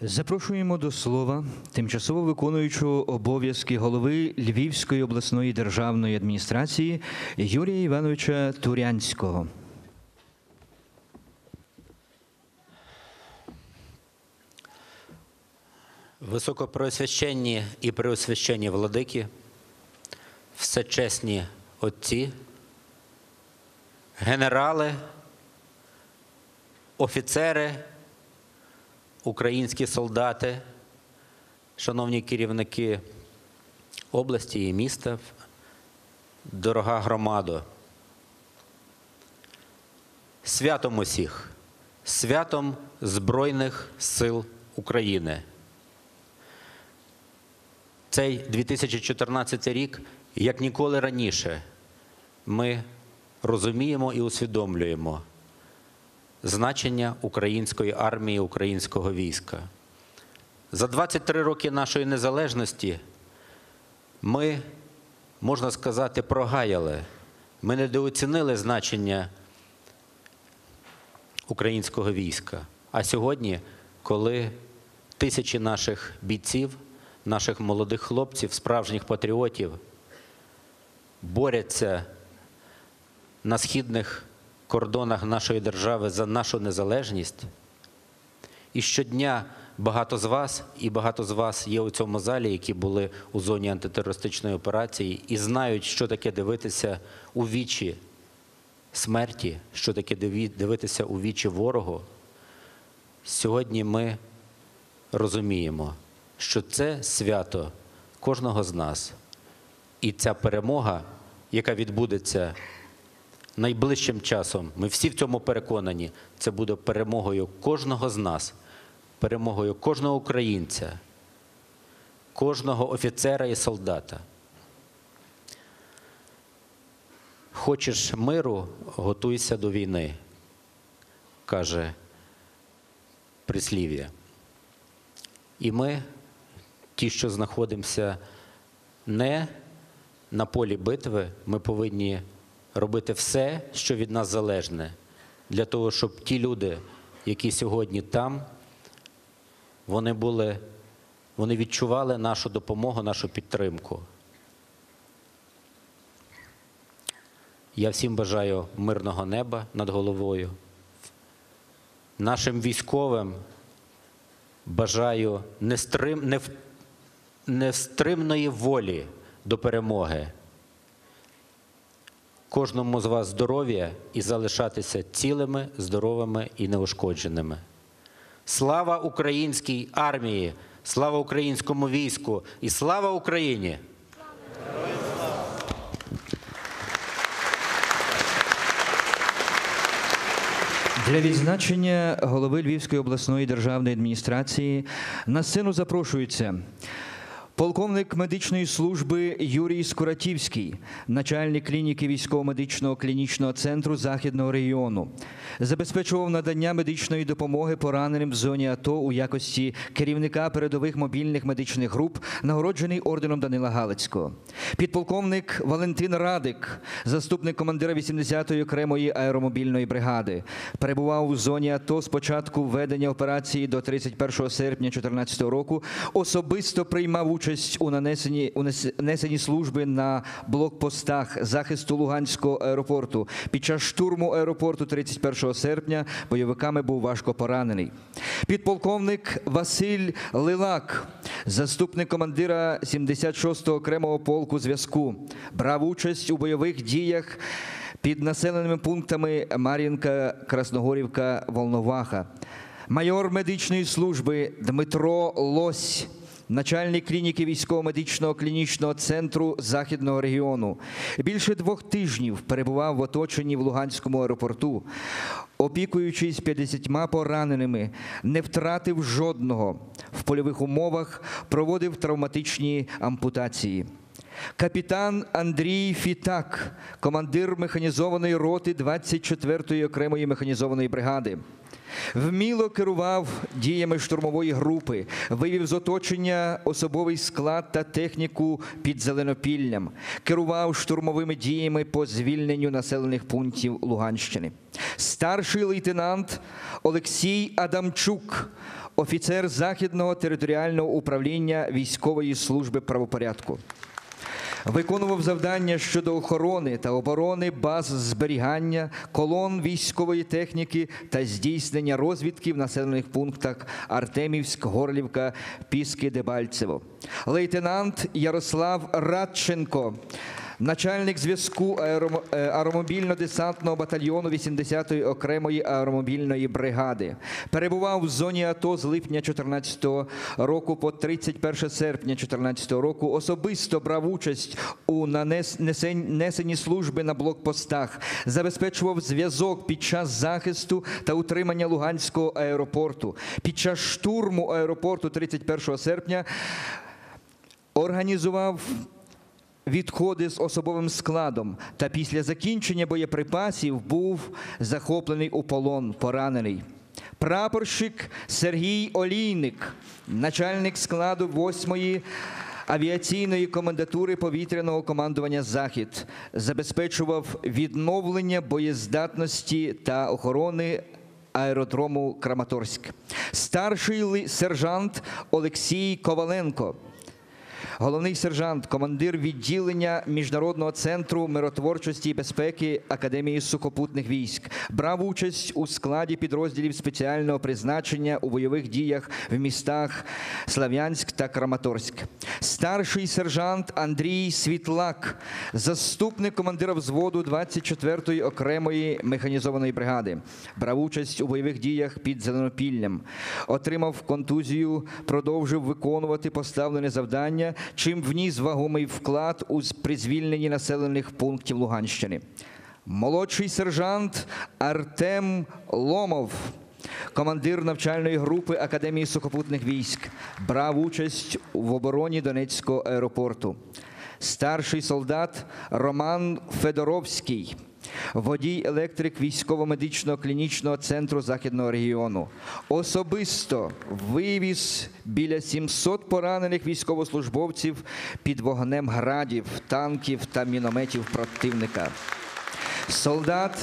Запрошуємо до слова тимчасово виконуючого обов'язки голови Львівської обласної державної адміністрації Юрія Івановича Турянського. Високопросвященні і преосвященні владики, всечесні отці, генерали, офіцери, українські солдати, шановні керівники області і міста, дорога громадо. Святом усіх, святом Збройних сил України. Цей 2014 рік, як ніколи раніше, ми розуміємо і усвідомлюємо значення української армії, українського війська. За 23 роки нашої незалежності ми, можна сказати, прогаяли, ми недооцінили значення українського війська. А сьогодні, коли тисячі наших бійців, наших молодих хлопців, справжніх патріотів борються на східних кордонах нашої держави за нашу незалежність, і щодня багато з вас, і багато з вас є у цьому залі, які були у зоні антитерористичної операції, і знають, що таке дивитися у вічі смерті, що таке дивитися у вічі ворогу. Сьогодні ми розуміємо, що це свято кожного з нас. І ця перемога, яка відбудеться найближчим часом, ми всі в цьому переконані, це буде перемогою кожного з нас, перемогою кожного українця, кожного офіцера і солдата. Хочеш миру, готуйся до війни, каже прислів'я. І ми, ті, що знаходимося не на полі битви, ми повинні робити все, що від нас залежне, для того, щоб ті люди, які сьогодні там, вони були, вони відчували нашу допомогу, нашу підтримку. Я всім бажаю мирного неба над головою. Нашим військовим бажаю нестрим, нев- нестримної волі до перемоги. Кожному з вас здоров'я і залишатися цілими, здоровими і неушкодженими. Слава українській армії, слава українському війську і слава Україні! Для відзначення голови Львівської обласної державної адміністрації на сцену запрошується полковник медичної служби Юрій Скуратівський, начальник клініки військово-медичного клінічного центру Західного регіону, забезпечував надання медичної допомоги пораненим в зоні АТО у якості керівника передових мобільних медичних груп, нагороджений орденом Данила Галицького. Підполковник Валентин Радик, заступник командира 80-ї окремої аеромобільної бригади, перебував у зоні АТО з початку ведення операції до 31 серпня 2014 року. Особисто приймав участь у нанесенні у нес- несенні служби на блокпостах захисту Луганського аеропорту. Під час штурму аеропорту 31 серпня бойовиками був важко поранений. Підполковник Василь Лилак, заступник командира 76-го окремого полку зв'язку, брав участь у бойових діях під населеними пунктами Мар'їнка, Красногорівка, Волноваха. Майор медичної служби Дмитро Лось. Начальник клініки військово-медичного клінічного центру Західного регіону більше двох тижнів перебував в оточенні в Луганському аеропорту, опікуючись 50 пораненими, не втратив жодного в польових умовах, проводив травматичні ампутації. Капітан Андрій Фітак, командир механізованої роти 24-ї окремої механізованої бригади. Вміло керував діями штурмової групи, вивів з оточення особовий склад та техніку під Зеленопіллям, керував штурмовими діями по звільненню населених пунктів Луганщини. Старший лейтенант Олексій Адамчук, офіцер Західного територіального управління військової служби правопорядку. Виконував завдання щодо охорони та оборони баз зберігання, колон військової техніки та здійснення розвідки в населених пунктах Артемівськ, Горлівка, Піски, Дебальцево. Лейтенант Ярослав Радченко. Начальник зв'язку е, аеромобільно-десантного батальйону 80-ї окремої аеромобільної бригади. Перебував в зоні АТО з липня 2014 року по 31 серпня 2014 року. Особисто брав участь у нанес- несен- несенні служби на блокпостах, забезпечував зв'язок під час захисту та утримання Луганського аеропорту. Під час штурму аеропорту 31 серпня організував відходи з особовим складом та після закінчення боєприпасів був захоплений у полон, поранений. Прапорщик Сергій Олійник, начальник складу 8-ї авіаційної комендатури повітряного командування Захід, забезпечував відновлення боєздатності та охорони аеродрому Краматорськ. Старший сержант Олексій Коваленко. Головний сержант, командир відділення Міжнародного центру миротворчості і безпеки Академії сухопутних військ, брав участь у складі підрозділів спеціального призначення у бойових діях в містах Слав'янськ та Краматорськ. Старший сержант Андрій Світлак, заступник командира взводу 24-ї окремої механізованої бригади, брав участь у бойових діях під Зеленопіллям, отримав контузію, продовжив виконувати поставлене завдання, чим вніс вагомий вклад у з- при звільненні населених пунктів Луганщини. Молодший сержант Артем Ломов. Командир навчальної групи Академії сухопутних військ брав участь в обороні Донецького аеропорту. Старший солдат Роман Федоровський, водій електрик військово-медичного клінічного центру Західного регіону. Особисто вивіз біля 700 поранених військовослужбовців під вогнем градів, танків та мінометів противника. Солдат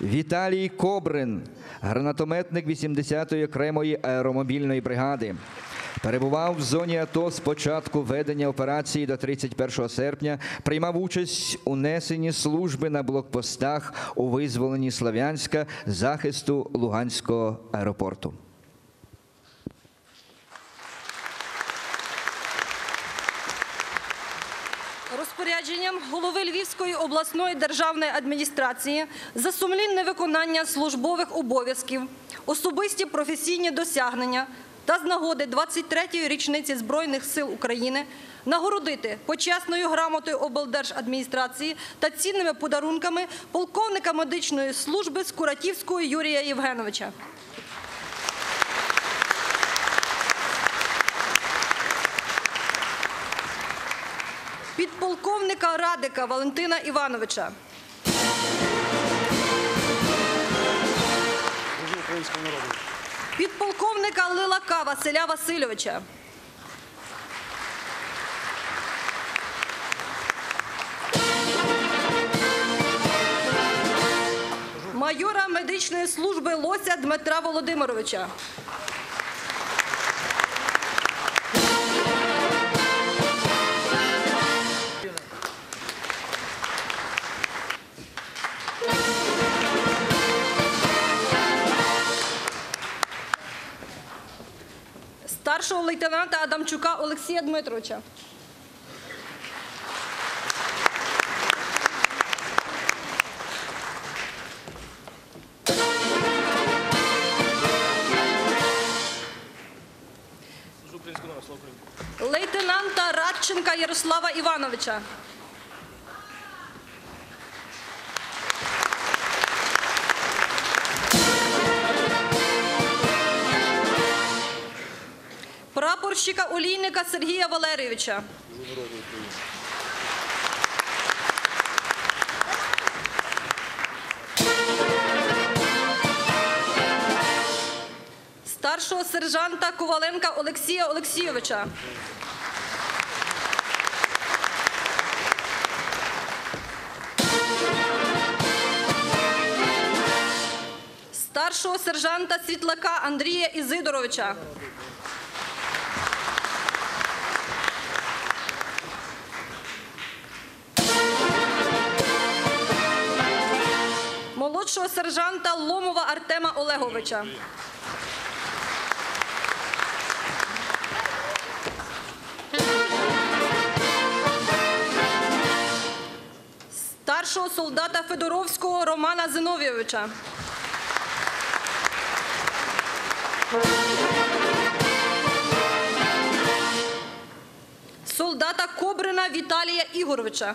Віталій Кобрин, гранатометник 80-ї окремої аеромобільної бригади. Перебував в зоні АТО з початку ведення операції до 31 серпня, приймав участь у несенні служби на блокпостах у визволенні Слов'янська захисту Луганського аеропорту. Розпорядженням голови Львівської обласної державної адміністрації за сумлінне виконання службових обов'язків, особисті професійні досягнення та з нагоди 23-ї річниці Збройних сил України нагородити почесною грамотою облдержадміністрації та цінними подарунками полковника медичної служби Скуратівського Юрія Євгеновича. Підполковника Радика Валентина Івановича. Служу українському народу. Підполковника Лилака Василя Васильовича. Майора медичної служби Лося Дмитра Володимировича. Старшого лейтенанта Адамчука Олексія Дмитровича. Лейтенанта Радченка Ярослава Івановича. Прапорщика олійника Сергія Валерійовича. Старшого сержанта Коваленка Олексія Олексійовича. Старшого сержанта Світлака Андрія Ізидоровича. Молодшого сержанта Ломова Артема Олеговича. Старшого солдата Федоровського Романа Зиновійовича. Солдата Кобрина Віталія Ігоровича.